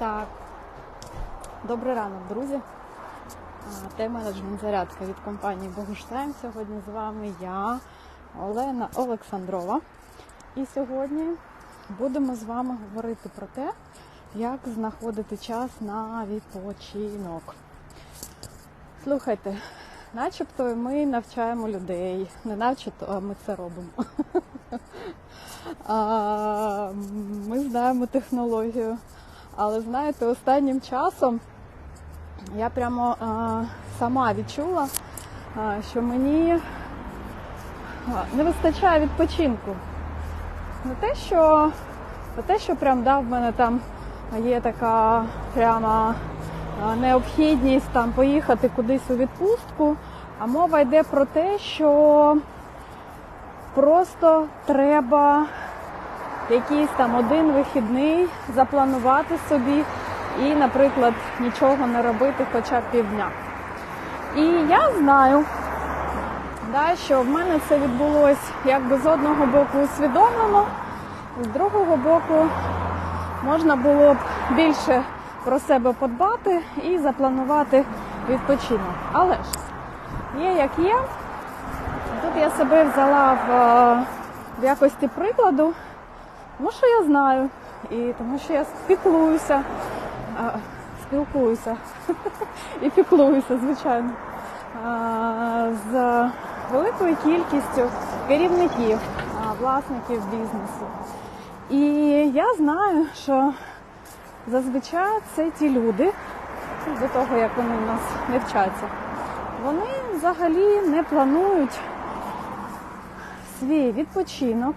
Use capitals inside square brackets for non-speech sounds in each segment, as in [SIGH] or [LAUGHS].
Так, добрий ранок, друзі. Тайм-менеджмент зарядка від компанії Богуштайм. Сьогодні з вами я, Олена Олександрова. І сьогодні будемо з вами говорити про те, як знаходити час на відпочинок. Слухайте, начебто ми навчаємо людей, не начебто, а ми це робимо. [LAUGHS] Ми знаємо технологію. Але знаєте, останнім часом я прямо а, сама відчула, а, що мені не вистачає відпочинку. Не те, що не те, що прям да, в мене там є така прямо необхідність там поїхати кудись у відпустку, а мова йде про те, що просто треба якийсь там один вихідний запланувати собі і, наприклад, нічого не робити хоча б півдня. І я знаю, да, що в мене це відбулося якби з одного боку усвідомлено, з другого боку можна було б більше про себе подбати і запланувати відпочинок. Але ж є як є. Тут я себе взяла в, е, в якості прикладу. Тому що я знаю, і тому що я спіклуюся, а, спілкуюся [LAUGHS] і піклуюся, звичайно, а, з великою кількістю керівників, а, власників бізнесу. І я знаю, що зазвичай це ті люди, до того як вони в нас не вчаться, вони взагалі не планують свій відпочинок.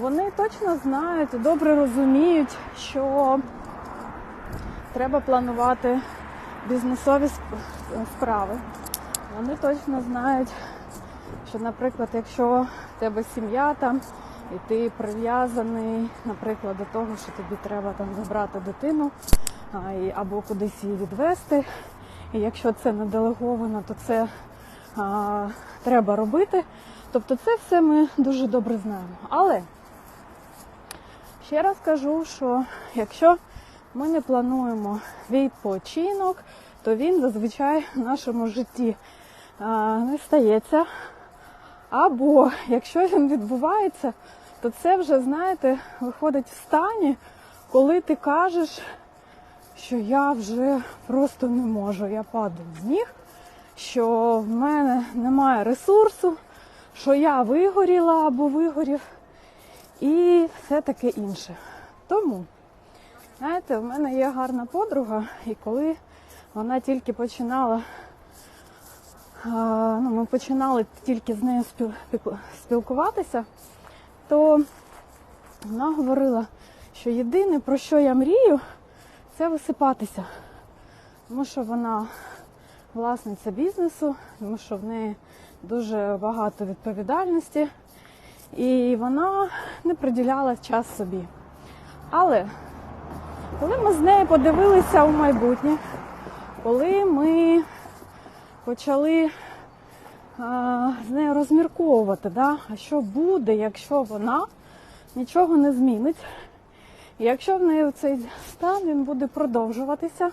Вони точно знають добре розуміють, що треба планувати бізнесові справи. Вони точно знають, що, наприклад, якщо в тебе сім'я там, і ти прив'язаний, наприклад, до того, що тобі треба там забрати дитину або кудись її відвести. І якщо це не делеговано, то це а, треба робити. Тобто це все ми дуже добре знаємо. Але Ще раз кажу, що якщо ми не плануємо відпочинок, то він зазвичай в нашому житті не стається. Або якщо він відбувається, то це вже, знаєте, виходить в стані, коли ти кажеш, що я вже просто не можу, я падаю з ніг, що в мене немає ресурсу, що я вигоріла або вигорів і все таке інше. Тому, знаєте, в мене є гарна подруга, і коли вона тільки починала, ну, ми починали тільки з нею спілкуватися, то вона говорила, що єдине, про що я мрію, це висипатися. Тому що вона власниця бізнесу, тому що в неї дуже багато відповідальності. І вона не приділяла час собі. Але коли ми з нею подивилися у майбутнє, коли ми почали а, з нею розмірковувати, да, а що буде, якщо вона нічого не змінить, і якщо в неї цей стан він буде продовжуватися,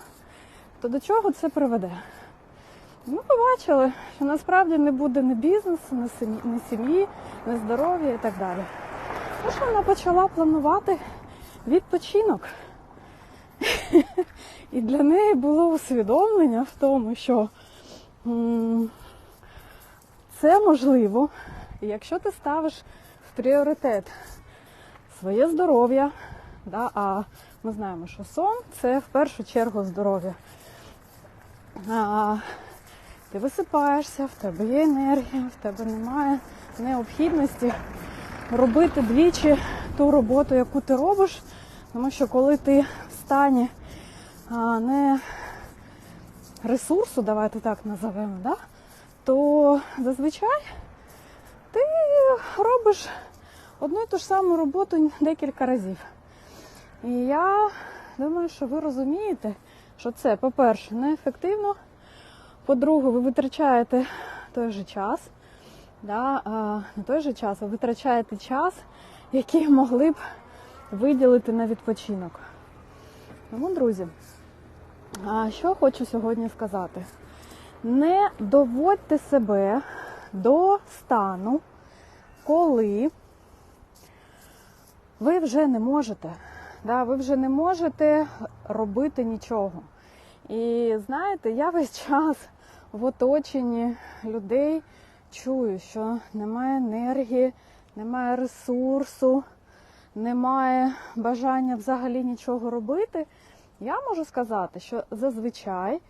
то до чого це приведе? Ми побачили, що насправді не буде ні бізнесу, ні сім'ї, ні здоров'я і так далі. Тож вона почала планувати відпочинок. І для неї було усвідомлення в тому, що це можливо, якщо ти ставиш в пріоритет своє здоров'я, да, а ми знаємо, що сон це в першу чергу здоров'я. Ти висипаєшся, в тебе є енергія, в тебе немає необхідності робити двічі ту роботу, яку ти робиш. Тому що коли ти в стані а, не ресурсу, давайте так називаємо, да, то зазвичай ти робиш одну і ту ж саму роботу декілька разів. І я думаю, що ви розумієте, що це, по-перше, неефективно. По-друге, ви витрачаєте той же час, да, на той же час ви витрачаєте час, який могли б виділити на відпочинок. Тому, друзі, а що хочу сьогодні сказати? Не доводьте себе до стану, коли ви вже не можете. Да, ви вже не можете робити нічого. І знаєте, я весь час в оточенні людей чую, що немає енергії, немає ресурсу, немає бажання взагалі нічого робити. Я можу сказати, що зазвичай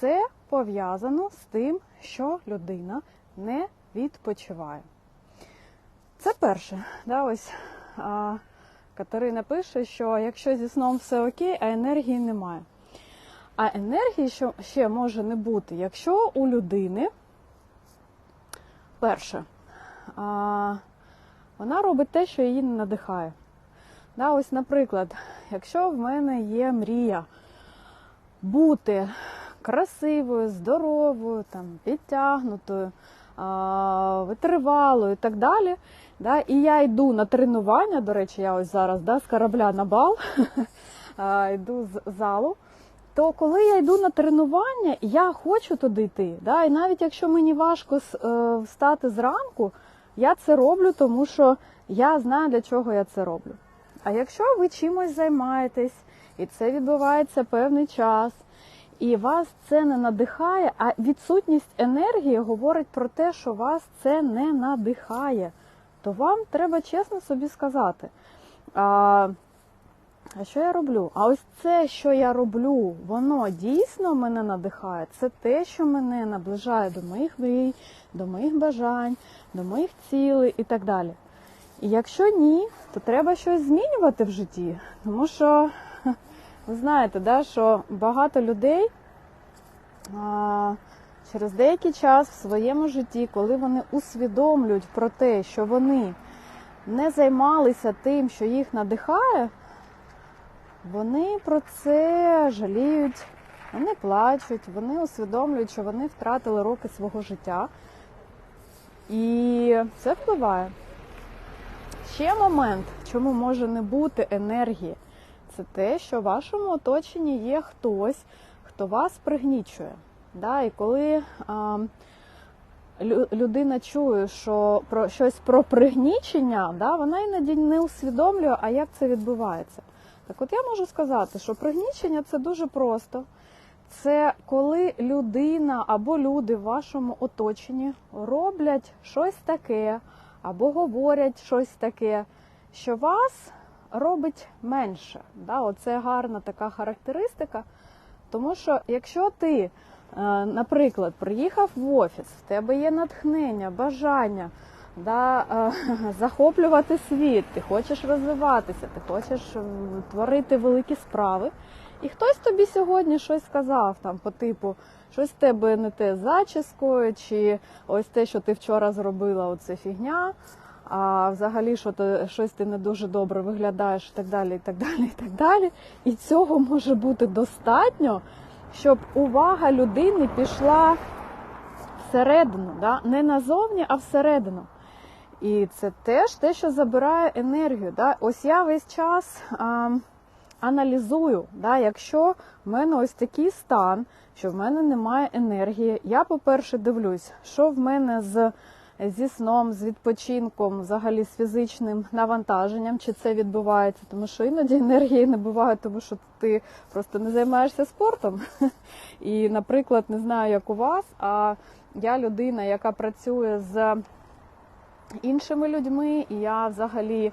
це пов'язано з тим, що людина не відпочиває. Це перше. Да, ось а, Катерина пише, що якщо зі сном все окей, а енергії немає. А енергії ще може не бути, якщо у людини перше, вона робить те, що її не надихає. Да, Ось, наприклад, якщо в мене є мрія бути красивою, здоровою, там, підтягнутою, витривалою і так далі. Да, І я йду на тренування, до речі, я ось зараз да, з корабля на бал, [LAUGHS] йду з залу. То коли я йду на тренування, я хочу туди йти. Да? І навіть якщо мені важко е, встати зранку, я це роблю, тому що я знаю, для чого я це роблю. А якщо ви чимось займаєтесь, і це відбувається певний час, і вас це не надихає, а відсутність енергії говорить про те, що вас це не надихає, то вам треба чесно собі сказати. А, що я роблю? А ось це, що я роблю, воно дійсно мене надихає. Це те, що мене наближає до моїх мрій, до моїх бажань, до моїх цілей і так далі. І якщо ні, то треба щось змінювати в житті. Тому що, [LAUGHS] ви знаєте, да, що багато людей а, через деякий час в своєму житті, коли вони усвідомлюють про те, що вони не займалися тим, що їх надихає, вони про це жаліють, вони плачуть, вони усвідомлюють, що вони втратили роки свого життя. І це впливає. Ще момент, чому може не бути енергії, це те, що в вашому оточенні є хтось, хто вас пригнічує. Да? І коли а, людина чує, що про щось про пригнічення, да, вона іноді не усвідомлює, а як це відбувається. Так от я можу сказати, що пригнічення це дуже просто. Це коли людина або люди в вашому оточенні роблять щось таке, або говорять щось таке, що вас робить менше. Да? Оце гарна така характеристика. Тому що якщо ти, е, наприклад, приїхав в офіс, в тебе є натхнення, бажання да, е, [LAUGHS] захоплювати світ, ти хочеш розвиватися, ти хочеш творити великі справи, і хтось тобі сьогодні щось сказав там по типу, щось в тебе не те зачіскою, чи ось те, що ти вчора зробила, оце фігня. А взагалі, що ти щось ти не дуже добре виглядаєш, і так далі, і так далі, і так далі. І цього може бути достатньо, щоб увага людини пішла всередину, да? не назовні, а всередину. І це теж те, що забирає енергію. Да? Ось я весь час а, аналізую, да? якщо в мене ось такий стан, що в мене немає енергії, я, по-перше, дивлюсь, що в мене з зі сном, з відпочинком, взагалі з фізичним навантаженням, чи це відбувається, тому що іноді енергії не буває, тому що ти просто не займаєшся спортом. [LAUGHS] І, наприклад, не знаю, як у вас, а я людина, яка працює з іншими людьми, і я взагалі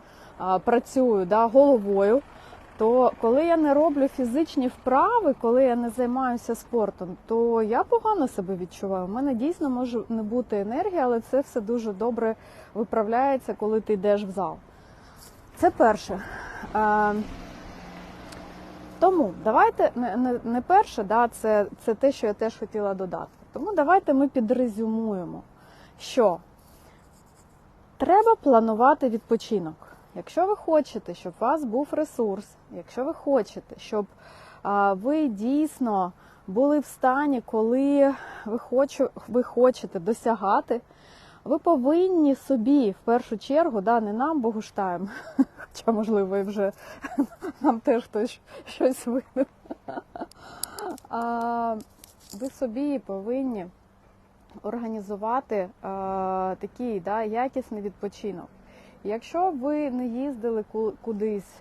працюю да, головою то коли я не роблю фізичні вправи, коли я не займаюся спортом, то я погано себе відчуваю. У мене дійсно може не бути енергії, але це все дуже добре виправляється, коли ти йдеш в зал. Це перше. Е, тому давайте не, не перше, да, це, це те, що я теж хотіла додати. Тому давайте ми підрезюмуємо, що треба планувати відпочинок. Якщо ви хочете, щоб у вас був ресурс, якщо ви хочете, щоб ви дійсно були в стані, коли ви, хочу, ви хочете досягати, ви повинні собі в першу чергу, да, не нам Богуштаєм, [LAUGHS] Хоча, можливо, і вже [LAUGHS] нам теж хтось щось винен. Ви собі повинні організувати е, такий да, якісний відпочинок. Якщо ви не їздили ку- кудись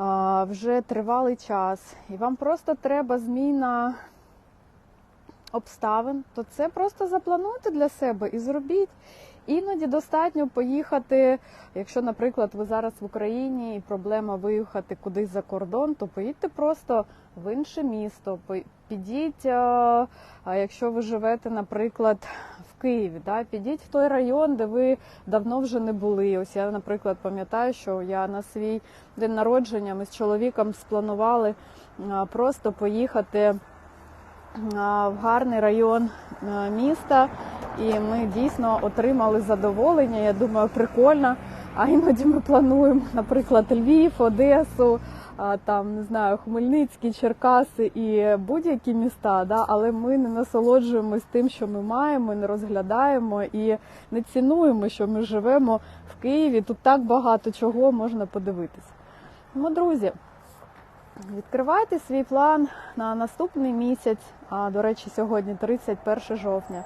е, вже тривалий час, і вам просто треба зміна обставин, то це просто заплануйте для себе і зробіть. Іноді достатньо поїхати, якщо, наприклад, ви зараз в Україні і проблема виїхати кудись за кордон, то поїдьте просто в інше місто. Підіть, а, а якщо ви живете, наприклад, в Києві, да, підіть в той район, де ви давно вже не були. Ось я, наприклад, пам'ятаю, що я на свій день народження ми з чоловіком спланували просто поїхати а, в гарний район міста, і ми дійсно отримали задоволення. Я думаю, прикольно. А іноді ми плануємо, наприклад, Львів, Одесу, там не знаю, Хмельницький, Черкаси і будь-які міста, да, але ми не насолоджуємось тим, що ми маємо, не розглядаємо і не цінуємо, що ми живемо в Києві. Тут так багато чого можна подивитися. Тому, друзі, відкривайте свій план на наступний місяць. А до речі, сьогодні 31 жовтня.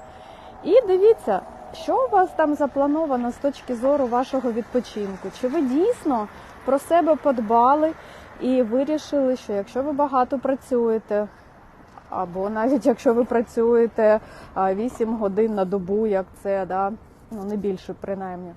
І дивіться, що у вас там заплановано з точки зору вашого відпочинку. Чи ви дійсно про себе подбали і вирішили, що якщо ви багато працюєте, або навіть якщо ви працюєте а, 8 годин на добу, як це, да, ну не більше принаймні,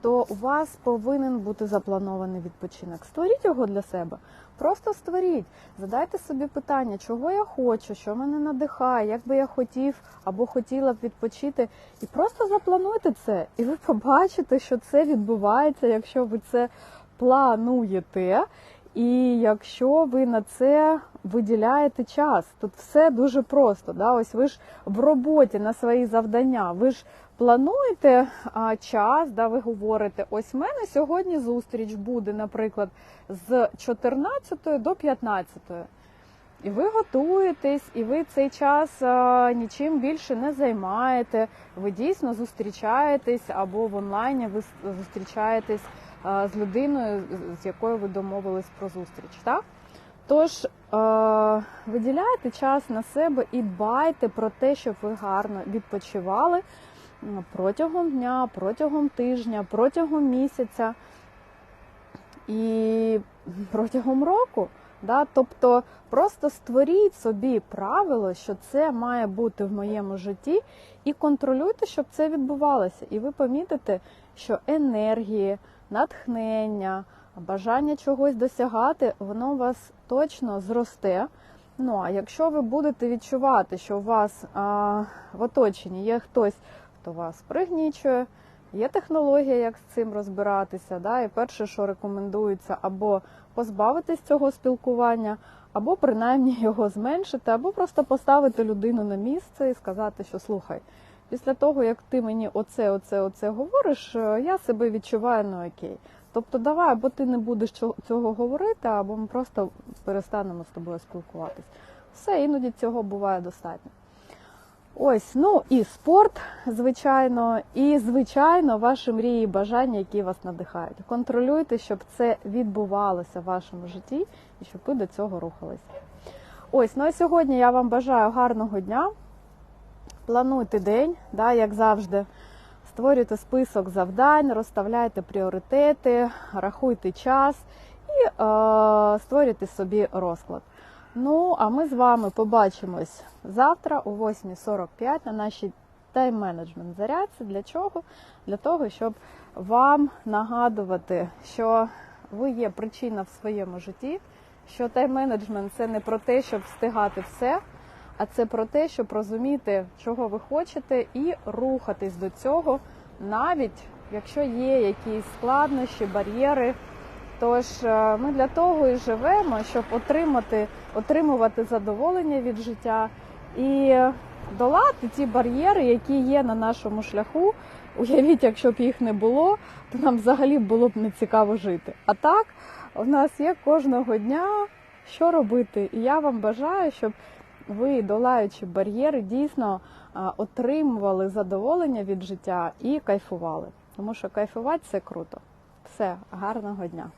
то у вас повинен бути запланований відпочинок. Створіть його для себе. Просто створіть, задайте собі питання, чого я хочу, що мене надихає, як би я хотів або хотіла б відпочити. І просто заплануйте це. І ви побачите, що це відбувається, якщо ви це плануєте. І якщо ви на це виділяєте час, тут все дуже просто. Да? Ось ви ж в роботі на свої завдання, ви ж плануєте а, час, да, ви говорите, ось в мене сьогодні зустріч буде, наприклад, з 14 до 15. І ви готуєтесь, і ви цей час а, нічим більше не займаєте. Ви дійсно зустрічаєтесь або в онлайні ви зустрічаєтесь а, з людиною, з- якою ви домовились про зустріч. Так? Тож е, виділяйте час на себе і дбайте про те, щоб ви гарно відпочивали протягом дня, протягом тижня, протягом місяця і [LAUGHS] протягом року. Да? Тобто просто створіть собі правило, що це має бути в моєму житті, і контролюйте, щоб це відбувалося. І ви помітите, що енергії, натхнення, бажання чогось досягати, воно у вас точно зросте. Ну а якщо ви будете відчувати, що у вас а, в оточенні є хтось, хто вас пригнічує, є технологія, як з цим розбиратися. Да? І перше, що рекомендується, або позбавитись цього спілкування, або принаймні [LAUGHS] його зменшити, або просто поставити людину на місце і сказати, що слухай, після того, як ти мені оце, оце, оце говориш, е, я себе відчуваю ну окей. Тобто давай, або ти не будеш цього- говорити, або ми просто перестанемо з тобою спілкуватись. Все, іноді цього буває достатньо. Ось, ну і спорт, звичайно, і, звичайно, ваші мрії і бажання, які вас надихають. Контролюйте, щоб це відбувалося в вашому житті і щоб ви до цього рухалися. Ось, ну а сьогодні я вам бажаю гарного дня. Плануйте день, да, як завжди. Створюйте список завдань, розставляйте пріоритети, рахуйте час і е, створюйте собі розклад. Ну, а ми з вами побачимось завтра о 8.45 на нашій тайм-менеджмент зарядці. Для чого? Для того, щоб вам нагадувати, що ви є причина в своєму житті, що тайм-менеджмент це не про те, щоб встигати все, а це про те, щоб розуміти, чого ви хочете, і рухатись до цього, навіть якщо є якісь складнощі, бар'єри. Тож е, ми для того і живемо, щоб отримати, отримувати задоволення від життя і долати ті бар'єри, які є на нашому шляху. Уявіть, якщо б їх не було, то нам взагалі було б не цікаво жити. А так, у нас є кожного дня що робити. І я вам бажаю, щоб ви, долаючи бар'єри, дійсно отримували задоволення від життя і кайфували. Тому що кайфувати це круто. Все, гарного дня!